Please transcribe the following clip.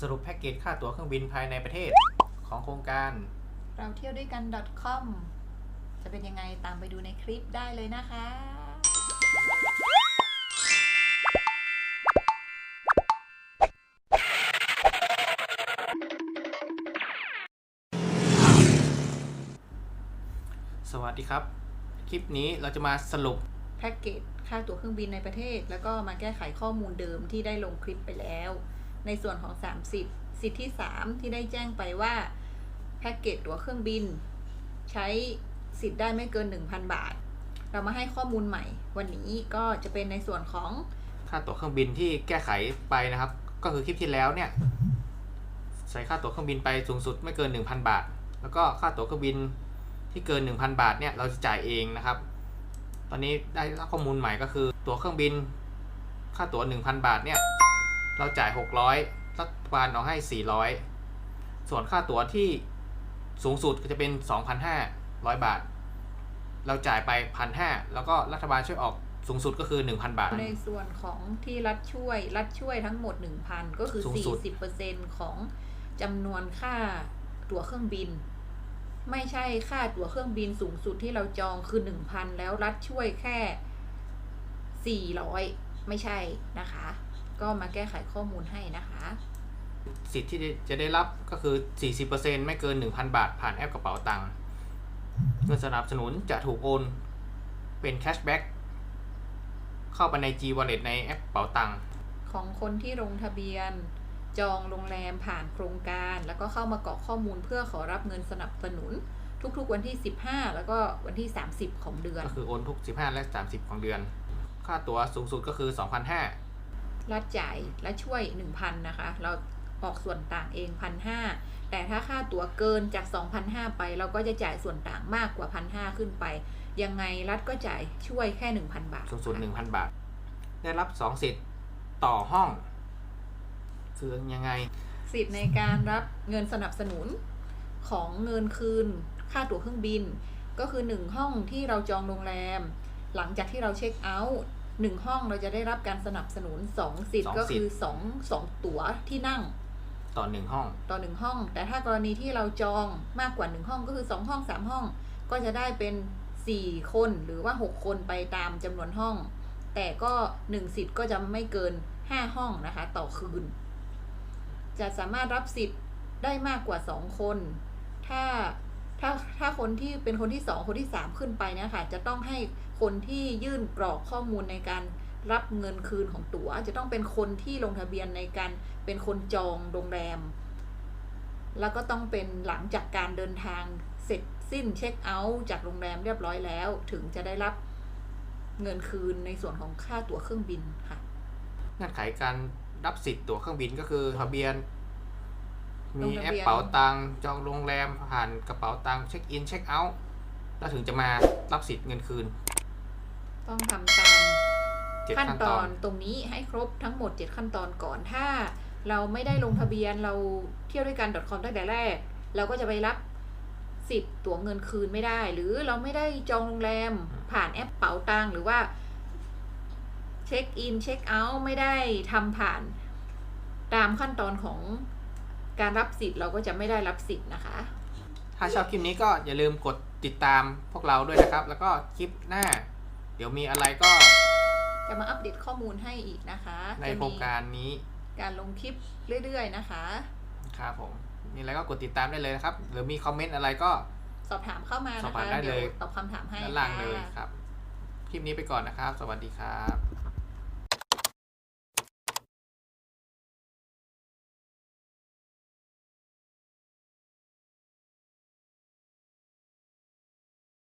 สรุปแพ็กเกจค่าตั๋วเครื่องบินภายในประเทศของโครงการ เราเที่ยวด้วยกัน .com จะเป็นยังไงตามไปดูในคลิปได้เลยนะคะ สวัสดีครับ คลิปนี้เราจะมาสรุป แพ็กเกจค่าตั๋วเครื่องบินในประเทศ แล้วก็มาแก้ไขข้อมูลเดิมที่ได้ลงคลิปไปแล้ว ในส่วนของ3สิทธิ์สิทธิ์ที่3ที่ได้แจ้งไปว่าแพ็กเกจตั๋วเครื่องบิน ใช้สิทธิ์ได้ไม่เกิน 1,000 บาท เรามาให้ข้อมูลใหม่ วันนี้ก็จะเป็นในส่วนของค่าตั๋วเครื่องบินที่แก้ไขไปนะครับ ก็คือคลิปที่แล้วเนี่ยใส่ค่าตั๋วเครื่องบินไปสูงสุดไม่เกิน 1,000 บาท แล้วก็ค่าตั๋วเครื่องบินที่เกิน 1,000 บาทเนี่ยเราจะจ่ายเองนะครับ ตอนนี้ได้รับข้อมูลใหม่ก็คือตั๋วเครื่องบิน ค่าตั๋ว 1,000 บาทเนี่ย เราจ่าย 600รัฐบาลเอาให้ 400 ส่วนค่าตั๋วที่สูงสุดก็จะเป็น 2,500 บาท เราจ่ายไป 1,500 แล้วก็รัฐบาลช่วยออกสูงสุดก็คือ 1,000 บาท ในส่วนของที่รัฐช่วย รัฐช่วยทั้งหมด 1,000 ก็คือสูงสุด40%ของจำนวนค่าตั๋วเครื่องบิน ไม่ใช่ค่าตั๋วเครื่องบินสูงสุดที่เราจองคือ 1,000 แล้วรัฐช่วยแค่ 400 ไม่ใช่นะคะ ก็มาแก้ไขข้อมูลให้นะคะ สิทธิ์ที่จะได้รับก็คือ 40%ไม่เกิน 1,000 บาท ผ่านแอปกระเป๋าตังค์เงินสนับสนุนจะถูกโอนเป็นแคชแบ็กเข้าไปใน G Wallet ในแอปกระเป๋าตังค์ของคนที่ลงทะเบียน จองโรงแรมผ่านโครงการ แล้วก็เข้ามากรอกข้อมูลเพื่อขอรับเงินสนับสนุน ทุกๆวันที่ 15 แล้วก็วันที่ 30 ของเดือน ก็คือโอนทุก 15 และ 30 ของเดือน ค่าตั๋วสูงสุดก็คือ 2,500 รัฐจ่ายและช่วย 1,000 นะคะ เราออกส่วนต่างเอง1,500แต่ถ้าค่าตั๋วเกินจาก 2,500 ไป เราก็จะจ่ายส่วนต่างมากกว่า 1,500 ขึ้นไป ยังไงรัฐก็จ่ายช่วยแค่ 1,000 บาท สูงสุดค่ะ1,000 บาท ได้รับ 2 สิทธิ์ต่อห้อง คือยังไง สิทธิ์ในการรับเงินสนับสนุนของเงินคืน ค่าตั๋วเครื่องบิน ก็คือ 1 ห้องที่เราจองโรงแรม หลังจากที่เราเช็คเอาท์ หนึ่งห้องเราจะได้รับการสนับสนุน2สิทธิ์สองก็สิทธิ์คือ2 2ตั๋วที่นั่ง ต่อ1ห้อง ต่อหนึ่งห้อง แต่ถ้ากรณีที่เราจองมากกว่าหนึ่งห้องก็คือสองห้องสามห้อง ก็จะได้เป็นสี่คนหรือว่าหกคนไปตามจำนวนห้อง แต่ก็หนึ่งสิทธิ์ก็จะไม่เกินห้าห้องนะคะ ต่อคืน จะสามารถรับสิทธิ์ได้มากกว่าสองคน ถ้า ถ้าถ้าคนที่เป็นคนที่สองคนที่สามขึ้นไปเนี่ยค่ะ จะต้องให้คนที่ยื่นกรอกข้อมูลในการรับเงินคืนของตั๋ว จะต้องเป็นคนที่ลงทะเบียนในการเป็นคนจองโรงแรม แล้วก็ต้องเป็นหลังจากการเดินทางเสร็จสิ้นเช็คเอาท์จากโรงแรมเรียบร้อยแล้ว ถึงจะได้รับเงินคืนในส่วนของค่าตั๋วเครื่องบินค่ะเงื่อนไขการรับสิทธิ์ตั๋วเครื่องบินก็คือทะเบียน มีงทะแอปเบียนเป๋าตังค์จองโรงแรมผ่านกระเป๋าตังค์เช็คอินเช็คเอาท์แล้วถึงจะมารับสิทธิ์เงินคืน ต้องทำตามเจ็ดขั้นขั้นตตออนนตรงนี้ให้ครบทั้งหมด 7 ขั้นตอนก่อนถ้า เราไม่ได้ลงทะเบียนเราเที่ยวด้วยกัน .com ตั้งแต่แรก เราก็จะไปรับสิทธิ์ตั๋วเงินคืนไม่ได้ หรือเราไม่ได้จองโรงแรมผ่านแอปเป๋าตังค์หรือว่าเช็คอินเช็คเอาท์ไม่ได้ทำผ่านตามขั้นตอนของ การรับสิทธิ์เราก็จะไม่ได้รับสิทธิ์นะคะ ถ้าชอบคลิปนี้ก็อย่าลืมกดติดตามพวกเราด้วยนะครับ แล้วก็คลิปหน้า เดี๋ยวมีอะไรก็จะมาอัปเดตข้อมูลให้อีกนะคะในจะโครงการนี้การลงคลิปเรื่อย ๆ นะคะครับผมมีอะไรก็กดติดตามได้เลยนะครับ หรือมีคอมเมนต์อะไรก็สอบถามเข้ามาสอบนะถาคะมได้เลยวตอบคำถามให้ด้านล่างเลยค่ะครับ คลิปนี้ไปก่อนนะครับ สวัสดีครับ